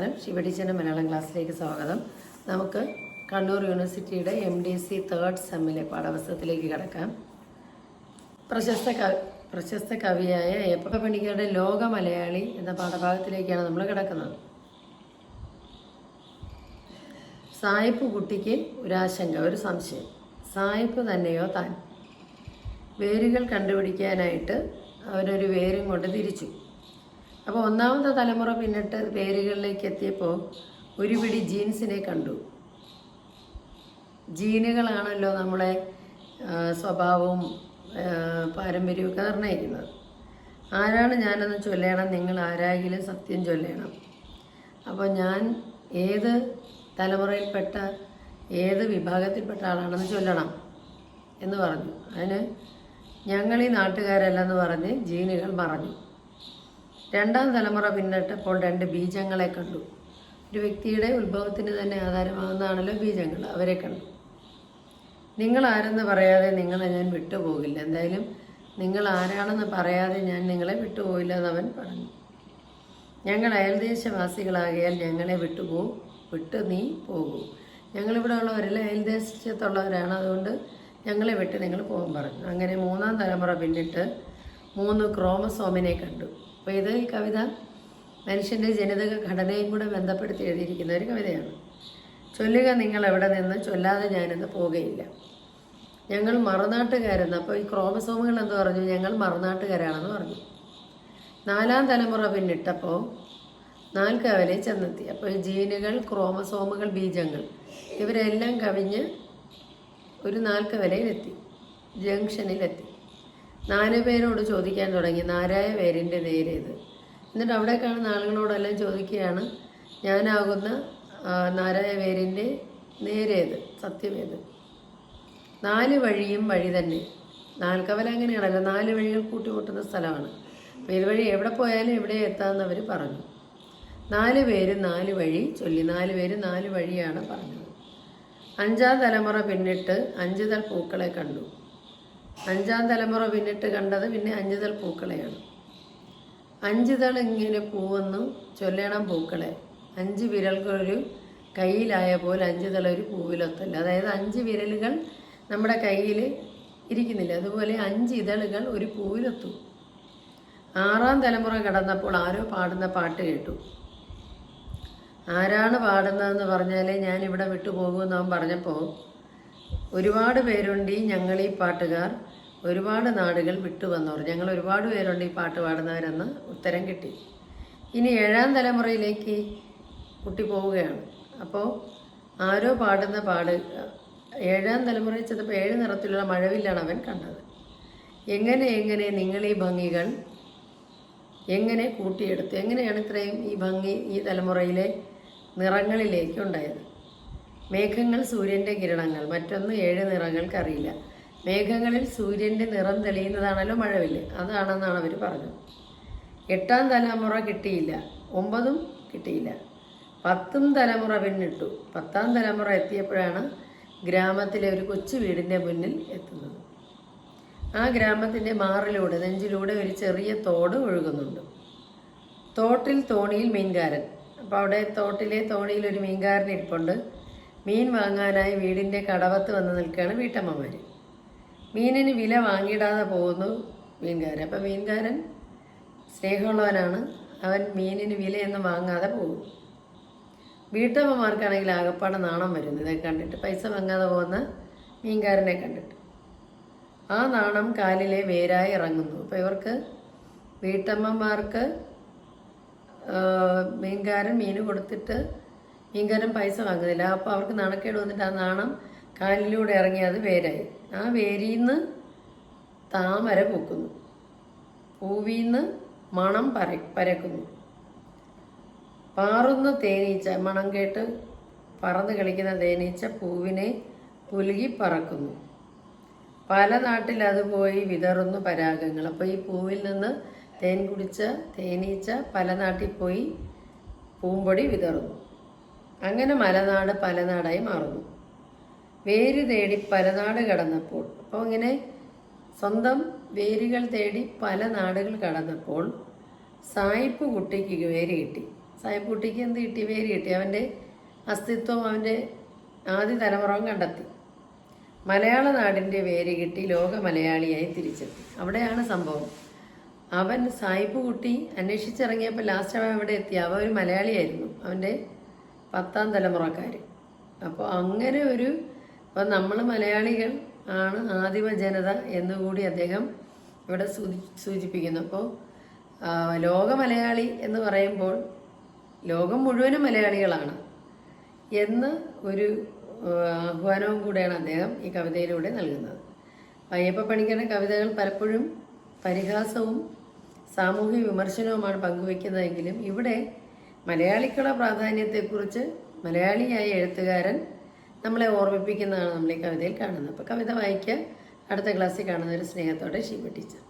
ശിവടിച്ചന്റെ മലയാളം ക്ലാസ്സിലേക്ക് സ്വാഗതം. നമുക്ക് കണ്ണൂർ യൂണിവേഴ്സിറ്റിയുടെ എം ഡി സി തേർഡ് സെമ്മിലെ പാഠപുസ്തകത്തിലേക്ക് കിടക്കാം. പ്രശസ്ത കവി പ്രശസ്ത കവിയായ എപ്പ പണിക്കരുടെ ലോക മലയാളി എന്ന പാഠഭാഗത്തിലേക്കാണ് നമ്മൾ കിടക്കുന്നത്. സായിപ്പ് കുട്ടിക്ക് ഒരാശങ്ക ഒരു സംശയം. സായിപ്പ് തന്നെയോ താൻ? വേരുകൾ കണ്ടുപിടിക്കാനായിട്ട് അവരൊരു വേരും കൊണ്ട് തിരിച്ചു. അപ്പോൾ ഒന്നാമത്തെ തലമുറ പിന്നിട്ട് വേരുകളിലേക്ക് എത്തിയപ്പോൾ ഒരു പിടി ജീൻസിനെ കണ്ടു. ജീനുകളാണല്ലോ നമ്മളെ സ്വഭാവവും പാരമ്പര്യമൊക്കെ നിർണയിക്കുന്നത്. ആരാണ് ഞാനെന്ന് ചൊല്ലണം നിങ്ങൾ ആരായെങ്കിലും സത്യം ചൊല്ലണം. അപ്പോൾ ഞാൻ ഏത് തലമുറയിൽപ്പെട്ട ഏത് വിഭാഗത്തിൽപ്പെട്ട ആളാണെന്ന് ചൊല്ലണം എന്ന് പറഞ്ഞു. അതിന് ഞങ്ങൾ ഈ നാട്ടുകാരല്ലെന്ന് പറഞ്ഞ് ജീനുകൾ മറഞ്ഞു. രണ്ടാം തലമുറ പിന്നിട്ടപ്പോൾ രണ്ട് ബീജങ്ങളെ കണ്ടു. ഒരു വ്യക്തിയുടെ ഉത്ഭവത്തിന് തന്നെ ആധാരമാകുന്നതാണല്ലോ ബീജങ്ങൾ. അവരെ കണ്ടു. നിങ്ങൾ ആരെന്ന് പറയാതെ നിങ്ങളെ ഞാൻ വിട്ടുപോകില്ല. എന്തായാലും നിങ്ങൾ ആരാണെന്ന് പറയാതെ ഞാൻ നിങ്ങളെ വിട്ടുപോകില്ല എന്ന് അവൻ പറഞ്ഞു. ഞങ്ങൾ അയൽദേശവാസികളാകിയാൽ ഞങ്ങളെ വിട്ടുപോകും വിട്ട് നീ പോകൂ. ഞങ്ങളിവിടെ ഉള്ളവരെല്ലാം അയൽദേശത്തുള്ളവരാണ്. അതുകൊണ്ട് ഞങ്ങളെ വിട്ട് നിങ്ങൾ പോകാൻ പറഞ്ഞു. അങ്ങനെ മൂന്നാം തലമുറ പിന്നിട്ട് മൂന്ന് ക്രോമസോമിനെ കണ്ടു. അപ്പോൾ ഇത് ഈ കവിത മനുഷ്യന്റെ ജനിതക ഘടനയും കൂടെ ബന്ധപ്പെടുത്തി എഴുതിയിരിക്കുന്ന ഒരു കവിതയാണ്. ചൊല്ലുക നിങ്ങൾ എവിടെ നിന്ന് ചൊല്ലാതെ ഞാനിന്ന് പോകുകയില്ല ഞങ്ങൾ മറുനാട്ടുകാരെന്ന് അപ്പോൾ ഈ ക്രോമസോമുകൾ എന്ന് പറഞ്ഞു? ഞങ്ങൾ മറുനാട്ടുകാരാണെന്ന് പറഞ്ഞു. നാലാം തലമുറ പിന്നിട്ടപ്പോൾ നാൽക്കവലെ ചെന്നെത്തി. അപ്പോൾ ഈ ജീനുകൾ ക്രോമസോമുകൾ ബീജങ്ങൾ ഇവരെല്ലാം കവിഞ്ഞ് ഒരു നാൽക്കവലയിലെത്തി. ജംഗ്ഷനിലെത്തി. നാല് പേരോട് ചോദിക്കാൻ തുടങ്ങി. നാരായ പേരിന്റെ നേരേത് എന്നിട്ട് അവിടെ കാണുന്ന ആളുകളോടെല്ലാം ചോദിക്കുകയാണ്. ഞാനാകുന്ന നാരായ പേരിന്റെ നേരേത് സത്യമേത് നാല് വഴിയും വഴി തന്നെ. നാൽക്കവല അങ്ങനെയാണല്ലോ. നാല് വഴികൾ കൂട്ടിമുട്ടുന്ന സ്ഥലമാണ്. അപ്പോൾ ഇതുവഴി എവിടെ പോയാലും എവിടെ എത്താമെന്ന് അവർ പറഞ്ഞു. നാല് പേര് നാല് വഴി ചൊല്ലി. നാല് പേര് നാല് വഴിയാണ് പറഞ്ഞത്. അഞ്ചാം തലമുറ പിന്നിട്ട് അഞ്ചുതൽ പൂക്കളെ കണ്ടു. അഞ്ചാം തലമുറ പിന്നിട്ട് കണ്ടത് പിന്നെ അഞ്ചുതൽ പൂക്കളെയാണ്. അഞ്ചുതൾ ഇങ്ങനെ പൂവെന്നും ചൊല്ലണം പൂക്കളെ. അഞ്ച് വിരലുകളൊരു കയ്യിലായ പോലെ അഞ്ചുതൾ ഒരു പൂവിലൊത്തല്ല അതായത് അഞ്ച് വിരലുകൾ നമ്മുടെ കയ്യിൽ ഇരിക്കുന്നില്ല. അതുപോലെ അഞ്ച് ഇതളുകൾ ഒരു പൂവിലൊത്തു. ആറാം തലമുറ കടന്നപ്പോൾ ആരോ പാടുന്ന പാട്ട് കേട്ടു. ആരാണ് പാടുന്നതെന്ന് പറഞ്ഞാൽ ഞാനിവിടെ വിട്ടുപോകുമെന്ന് അവൻ പറഞ്ഞപ്പോൾ ഒരുപാട് പേരുണ്ട് ഈ ഞങ്ങൾ ഈ പാട്ടുകാർ. ഒരുപാട് നാടുകൾ വിട്ടു വന്നവർ ഞങ്ങൾ ഒരുപാട് പേരുണ്ട് ഈ പാട്ട് പാടുന്നവരെന്ന് ഉത്തരം കിട്ടി. ഇനി ഏഴാം തലമുറയിലേക്ക് കുട്ടി പോവുകയാണ്. അപ്പോൾ ആരോ പാടുന്ന പാട് ഏഴാം തലമുറയിൽ ചെന്നപ്പോൾ ഏഴ് നിറത്തിലുള്ള മഴവില്ലാണ് അവൻ കണ്ടത്. എങ്ങനെ എങ്ങനെ നിങ്ങൾ ഈ ഭംഗികൾ എങ്ങനെ കൂട്ടിയെടുത്തു? എങ്ങനെയാണ് ഇത്രയും ഈ ഭംഗി ഈ തലമുറയിലെ നിറങ്ങളിലേക്ക് ഉണ്ടായത്? മേഘങ്ങൾ സൂര്യന്റെ കിരണങ്ങൾ. മറ്റൊന്ന് ഏഴ് നിറങ്ങൾക്കറിയില്ല. മേഘങ്ങളിൽ സൂര്യന്റെ നിറം തെളിയുന്നതാണല്ലോ മഴവില്ല്. അതാണെന്നാണ് അവർ പറഞ്ഞത്. എട്ടാം തലമുറ കിട്ടിയില്ല. ഒമ്പതും കിട്ടിയില്ല. പത്തും തലമുറ പിന്നിട്ടു. പത്താം തലമുറ എത്തിയപ്പോഴാണ് ഗ്രാമത്തിലെ ഒരു കൊച്ചു വീടിന്റെ മുന്നിൽ എത്തുന്നത്. ആ ഗ്രാമത്തിന്റെ മാറിലൂടെ നെഞ്ചിലൂടെ ഒരു ചെറിയ തോട് ഒഴുകുന്നുണ്ട്. തോട്ടിൽ തോണിയിൽ മീൻകാരൻ. അപ്പോൾ അവിടെ തോട്ടിലെ തോണിയിൽ ഒരു മീൻകാരൻ ഇരിപ്പുണ്ട്. മീൻ വാങ്ങാനായി വീടിന്റെ കടവത്ത് വന്ന് നിൽക്കുകയാണ് വീട്ടമ്മമാർ മീനിന് വില വാങ്ങിയിടാതെ പോകുന്നു മീൻകാരൻ. അപ്പോൾ മീൻകാരൻ സ്നേഹമുള്ളവനാണ്. അവൻ മീനിന് വിലയൊന്നും വാങ്ങാതെ പോകും. വീട്ടമ്മമാർക്കാണെങ്കിൽ ആകപ്പാടെ നാണം വരുന്നു. ഇതൊക്കെ കണ്ടിട്ട് പൈസ വാങ്ങാതെ പോകുന്ന മീൻകാരനെ കണ്ടിട്ട്. ആ നാണം കാലിലെ വേരായി ഇറങ്ങുന്നു. അപ്പോൾ ഇവർക്ക് വീട്ടമ്മമാർക്ക് മീൻകാരൻ മീൻ കൊടുത്തിട്ട് മീൻകാരൻ പൈസ വാങ്ങുന്നില്ല. അപ്പോൾ അവർക്ക് നാണക്കേട് വന്നിട്ട് ആ നാണം കാലിലൂടെ ഇറങ്ങി അത് വേരായി. ആ വേരിൽ നിന്ന് താമര പൂക്കുന്നു. പൂവിൽ നിന്ന് മണം പര പരക്കുന്നു. പാറുന്ന തേനീച്ച മണം കേട്ട് പറന്ന് കളിക്കുന്ന തേനീച്ച പൂവിനെ പുലുകി പറക്കുന്നു. പല നാട്ടിൽ അത് പോയി വിതറുന്നു പരാഗങ്ങൾ. അപ്പോൾ ഈ പൂവിൽ നിന്ന് തേൻ കുടിച്ച തേനീച്ച പല നാട്ടിൽ പോയി പൂമ്പൊടി വിതറുന്നു. അങ്ങനെ മലനാട് പലനാടായി മാറുന്നു. വേര് തേടി പലനാട് കടന്നപ്പോൾ അപ്പോൾ ഇങ്ങനെ സ്വന്തം വേരുകൾ തേടി പല നാടുകൾ കടന്നപ്പോൾ സായിപ്പ് കുട്ടിക്ക് വേര് കിട്ടി. സായിപ്പ് കുട്ടിക്ക് എന്ത് കിട്ടി? വേര് കിട്ടി. അവന്റെ അസ്തിത്വം അവന്റെ ആദ്യ തലമുറവും കണ്ടെത്തി. മലയാള നാടിന്റെ വേര് കിട്ടി ലോക മലയാളിയായി തിരിച്ചെത്തി. അവിടെയാണ് സംഭവം. അവൻ സായിപ്പ് കുട്ടി അന്വേഷിച്ചിറങ്ങിയപ്പോൾ ലാസ്റ്റ് അവൻ എവിടെ എത്തി. അവൻ ഒരു മലയാളിയായിരുന്നു. അവന്റെ പത്താം തലമുറക്കാർ അപ്പോൾ അങ്ങനെ ഒരു അപ്പോൾ നമ്മൾ മലയാളികൾ ആണ് ആദിമ ജനത എന്നുകൂടി അദ്ദേഹം ഇവിടെ സൂചി സൂചിപ്പിക്കുന്നു. അപ്പോൾ ലോക മലയാളി എന്ന് പറയുമ്പോൾ ലോകം മുഴുവനും മലയാളികളാണ് എന്ന് ഒരു ആഹ്വാനവും കൂടെയാണ് അദ്ദേഹം ഈ കവിതയിലൂടെ നൽകുന്നത്. അയ്യപ്പ പണിക്കരുടെ കവിതകൾ പലപ്പോഴും പരിഹാസവും സാമൂഹ്യ വിമർശനവുമാണ് പങ്കുവെക്കുന്നതെങ്കിലും ഇവിടെ മലയാളിക്കുള്ള പ്രാധാന്യത്തെക്കുറിച്ച് മലയാളിയായ എഴുത്തുകാരൻ നമ്മളെ ഓർമ്മിപ്പിക്കുന്നതാണ് നമ്മൾ ഈ കവിതയിൽ കാണുന്നത്. അപ്പോൾ കവിത വായിക്കുക അടുത്ത ക്ലാസ്സിൽ കാണുന്നൊരു സ്നേഹത്തോടെ ഷീപ ടീച്ചർ.